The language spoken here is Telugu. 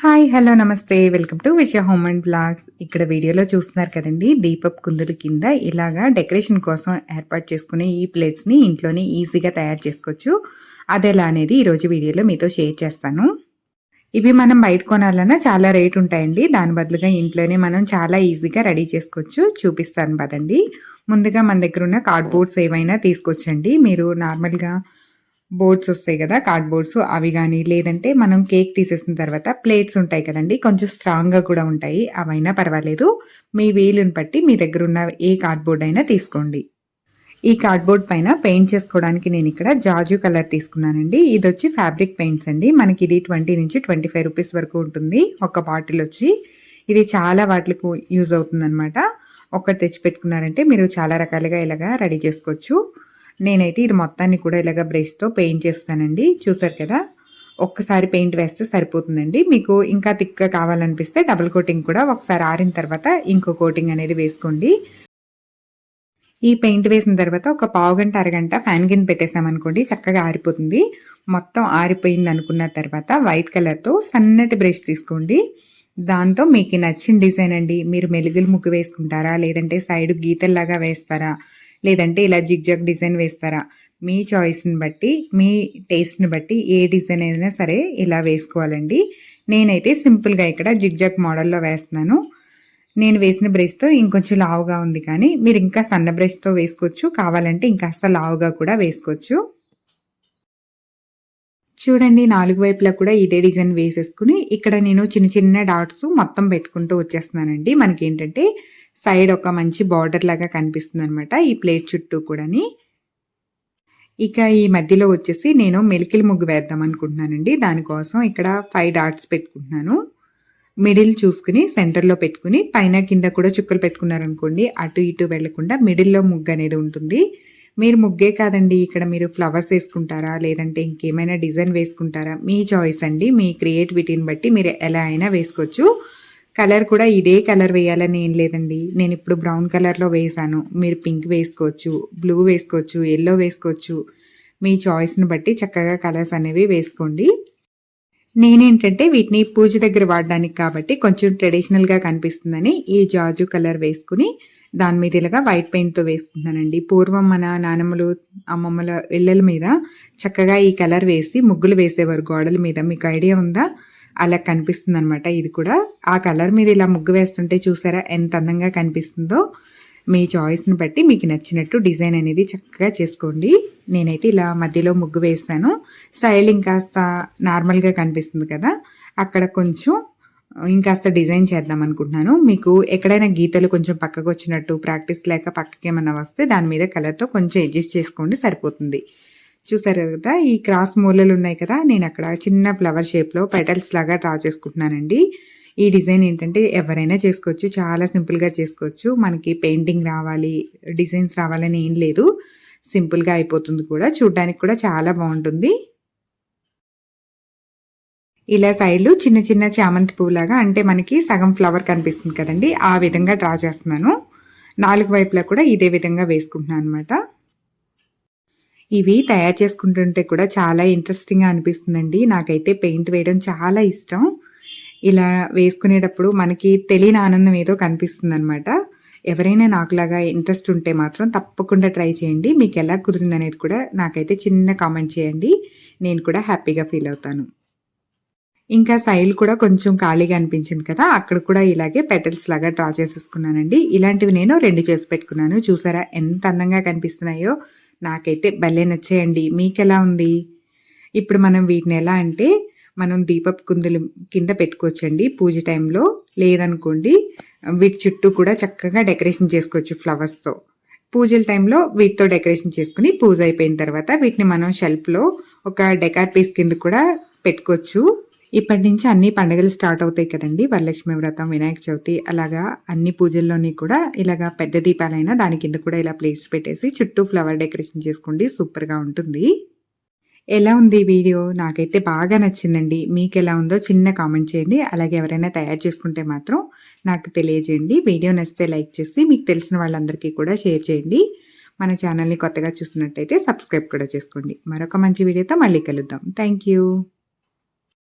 హాయ్ హలో నమస్తే. Welcome to Vijaya home and blogs. ఇక్కడ వీడియోలో చూస్తున్నారు కదండి దీపప్ కుందులు కింద ఇలాగా డెకరేషన్ కోసం ఏర్పాటు చేసుకునే ఈ ప్లేట్స్ని ఇంట్లోనే ఈజీగా తయారు చేసుకోవచ్చు. అదెలా అనేది ఈరోజు వీడియోలో మీతో షేర్ చేస్తాను. ఇవి మనం బయట కొనాలన్నా చాలా రేట్ ఉంటాయండి. దాని బదులుగా ఇంట్లోనే మనం చాలా ఈజీగా రెడీ చేసుకోవచ్చు. చూపిస్తాను పదండి. ముందుగా మన దగ్గర ఉన్న కార్డ్బోర్డ్స్ ఏవైనా తీసుకొచ్చండి మీరు నార్మల్గా బోర్డ్స్ వస్తాయి కదా కార్డ్ బోర్డ్స్ అవి కానీ లేదంటే మనం కేక్ తీసేసిన తర్వాత ప్లేట్స్ ఉంటాయి కదండి కొంచెం స్ట్రాంగ్గా కూడా ఉంటాయి. అవైనా పర్వాలేదు. మీ వీలుని బట్టి మీ దగ్గర ఉన్న ఏ కార్డ్బోర్డ్ అయినా తీసుకోండి. ఈ కార్డ్బోర్డ్ పైన పెయింట్ చేసుకోవడానికి నేను ఇక్కడ జాజు కలర్ తీసుకున్నానండి. ఇది వచ్చి ఫ్యాబ్రిక్ పెయింట్స్ అండి. మనకి ఇది ట్వంటీ నుంచి ట్వంటీ ఫైవ్ రూపీస్ వరకు ఉంటుంది. ఒక బాటిల్ వచ్చి. ఇది చాలా వాటికి యూజ్ అవుతుందన్నమాట. ఒకటి తెచ్చి పెట్టుకున్నారంటే మీరు చాలా రకాలుగా ఇలాగా రెడీ చేసుకోవచ్చు. నేనైతే ఇది మొత్తాన్ని కూడా ఇలాగ బ్రష్తో పెయింట్ చేస్తానండి. చూసారు కదా? ఒక్కసారి పెయింట్ వేస్తే సరిపోతుందండి. మీకు ఇంకా తిక్క కావాలనిపిస్తే డబుల్ కోటింగ్ కూడా ఒకసారి ఆరిన తర్వాత ఇంకో కోటింగ్ అనేది వేసుకోండి. ఈ పెయింట్ వేసిన తర్వాత ఒక పావు గంట అరగంట ఫ్యాన్ కింద పెట్టేసామనుకోండి చక్కగా ఆరిపోతుంది. మొత్తం ఆరిపోయింది అనుకున్న తర్వాత వైట్ కలర్తో సన్నటి బ్రష్ తీసుకోండి. దాంతో మీకు నచ్చిన డిజైన్ అండి. మీరు మెలుగులు ముగ్గు వేసుకుంటారా? లేదంటే సైడ్ గీతల్లాగా వేస్తారా? లేదంటే ఇలా జిగ్ జగ్ డిజైన్ వేస్తారా? మీ చాయిస్ని బట్టి మీ టేస్ట్ని బట్టి ఏ డిజైన్ అయినా సరే ఇలా వేసుకోవాలండి. నేనైతే సింపుల్గా ఇక్కడ జిగ్ జగ్ మోడల్లో వేస్తున్నాను. నేను వేసిన బ్రష్తో ఇంకొంచెం లావుగా ఉంది కానీ మీరు ఇంకా సన్న బ్రష్తో వేసుకోవచ్చు. కావాలంటే ఇంకా లావుగా కూడా వేసుకోవచ్చు. చూడండి నాలుగు వైపులా కూడా ఇదే డిజైన్ వేసేసుకుని ఇక్కడ నేను చిన్న చిన్న డాట్స్ మొత్తం పెట్టుకుంటూ వచ్చేస్తున్నానండి. మనకి ఏంటంటే సైడ్ ఒక మంచి బార్డర్ లాగా కనిపిస్తుంది అనమాట ఈ ప్లేట్ చుట్టూ కూడాని. ఇక ఈ మధ్యలో వచ్చేసి నేను మెలికిల ముగ్గు వేద్దాం అనుకుంటున్నానండి. దానికోసం ఇక్కడ ఫైవ్ డాట్స్ పెట్టుకుంటున్నాను. మిడిల్ చూసుకుని సెంటర్లో పెట్టుకుని పైన కింద కూడా చుక్కలు పెట్టుకున్నారనుకోండి అటు ఇటు వెళ్ళకుండా మిడిల్లో ముగ్గు అనేది ఉంటుంది. మీరు ముగ్గే కాదండి. ఇక్కడ మీరు ఫ్లవర్స్ వేసుకుంటారా? లేదంటే ఇంకేమైనా డిజైన్ వేసుకుంటారా? మీ చాయిస్ అండి. మీ క్రియేటివిటీని బట్టి మీరు ఎలా అయినా వేసుకోవచ్చు. కలర్ కూడా ఇదే కలర్ వేయాలని ఏం లేదండి. నేను ఇప్పుడు బ్రౌన్ కలర్లో వేసాను. మీరు పింక్ వేసుకోవచ్చు బ్లూ వేసుకోవచ్చు ఎల్లో వేసుకోవచ్చు. మీ చాయిస్ని బట్టి చక్కగా కలర్స్ అనేవి వేసుకోండి. నేనేంటంటే వీటిని పూజ దగ్గర వాడడానికి కాబట్టి కొంచెం ట్రెడిషనల్గా కనిపిస్తుందని ఈ జాజు కలర్ వేసుకుని దాని మీద ఇలాగా వైట్ పెయింట్తో వేసుకుంటున్నానండి పూర్వం మన నానమ్మలు అమ్మమ్మల ఇళ్ళల మీద చక్కగా ఈ కలర్ వేసి ముగ్గులు వేసేవారు గోడల మీద. మీకు ఐడియా ఉందా? అలా కనిపిస్తుంది అనమాట ఇది కూడా ఆ కలర్ మీద ఇలా ముగ్గు వేస్తుంటే చూసారా ఎంత అందంగా కనిపిస్తుందో. మీ చాయిస్ని బట్టి మీకు నచ్చినట్టు డిజైన్ అనేది చక్కగా చేసుకోండి. నేనైతే ఇలా మధ్యలో ముగ్గు వేస్తాను స్టైలింగ్ కాస్త నార్మల్గా కనిపిస్తుంది కదా. అక్కడ కొంచెం ఇంకాస్త డిజైన్ చేద్దాం అనుకుంటున్నాను. మీకు ఎక్కడైనా గీతలు కొంచెం పక్కకు వచ్చినట్టు ప్రాక్టీస్ లేక పక్కకి ఏమన్నా వస్తే దాని మీద కలర్తో కొంచెం అడ్జస్ట్ చేసుకోండి సరిపోతుంది. చూసారు కదా ఈ క్రాస్ మూలలు ఉన్నాయి కదా నేను అక్కడ చిన్న ఫ్లవర్ షేప్లో పెటల్స్ లాగా డ్రా చేసుకుంటున్నానండి. ఈ డిజైన్ ఏంటంటే ఎవరైనా చేసుకోవచ్చు చాలా సింపుల్గా చేసుకోవచ్చు. మనకి పెయింటింగ్ రావాలి డిజైన్స్ రావాలని ఏం లేదు. సింపుల్గా అయిపోతుంది కూడా చూడడానికి కూడా చాలా బాగుంటుంది. ఇలా సైడ్లు చిన్న చిన్న చామంతి పువ్వులాగా అంటే మనకి సగం ఫ్లవర్ కనిపిస్తుంది కదండి ఆ విధంగా డ్రా చేస్తున్నాను. నాలుగు వైపులా కూడా ఇదే విధంగా వేసుకుంటున్నాను అనమాట ఇవి తయారు చేసుకుంటుంటే కూడా చాలా ఇంట్రెస్టింగ్గా అనిపిస్తుందండి. నాకైతే పెయింట్ వేయడం చాలా ఇష్టం. ఇలా వేసుకునేటప్పుడు మనకి తెలియని ఆనందం ఏదో కనిపిస్తుంది అనమాట ఎవరైనా నాకులాగా ఇంట్రెస్ట్ ఉంటే మాత్రం తప్పకుండా ట్రై చేయండి. మీకు ఎలా కుదిరిందనేది కూడా నాకైతే చిన్న కామెంట్ చేయండి. నేను కూడా హ్యాపీగా ఫీల్ అవుతాను. ఇంకా సైల్ కూడా కొంచెం ఖాళీగా అనిపించింది కదా అక్కడ కూడా ఇలాగే పెటల్స్ లాగా డ్రా చేసేసుకున్నానండి. ఇలాంటివి నేను రెండు చేసి పెట్టుకున్నాను. చూసారా ఎంత అందంగా కనిపిస్తున్నాయో. నాకైతే భలే నచ్చాయండి. మీకు ఎలా ఉంది? ఇప్పుడు మనం వీటిని ఎలా అంటే మనం దీపపు కుందులు కింద పెట్టుకోవచ్చండి పూజ టైంలో. లేదనుకోండి వీటి చుట్టూ కూడా చక్కగా డెకరేషన్ చేసుకోవచ్చు ఫ్లవర్స్తో పూజల టైంలో వీటితో డెకరేషన్ చేసుకుని పూజ అయిపోయిన తర్వాత వీటిని మనం షెల్ఫ్లో ఒక డెకార్ పీస్ కింద కూడా పెట్టుకోవచ్చు. ఇప్పటి నుంచి అన్ని పండుగలు స్టార్ట్ అవుతాయి కదండి. వరలక్ష్మి వ్రతం వినాయక చవితి అలాగా అన్ని పూజల్లోని కూడా ఇలాగా పెద్ద దీపాలైనా దాని కింద కూడా ఇలా ప్లేట్స్ పెట్టేసి చుట్టూ ఫ్లవర్ డెకరేషన్ చేసుకోండి. సూపర్గా ఉంటుంది. ఎలా ఉంది వీడియో? నాకైతే బాగా నచ్చిందండి. మీకు ఎలా ఉందో చిన్న కామెంట్ చేయండి. అలాగే ఎవరైనా తయారు చేసుకుంటే మాత్రం నాకు తెలియజేయండి. వీడియో నచ్చితే లైక్ చేసి మీకు తెలిసిన వాళ్ళందరికీ కూడా షేర్ చేయండి. మన ఛానల్ని కొత్తగా చూస్తున్నట్టయితే సబ్స్క్రైబ్ కూడా చేసుకోండి. మరొక మంచి వీడియోతో మళ్ళీ కలుద్దాం. థ్యాంక్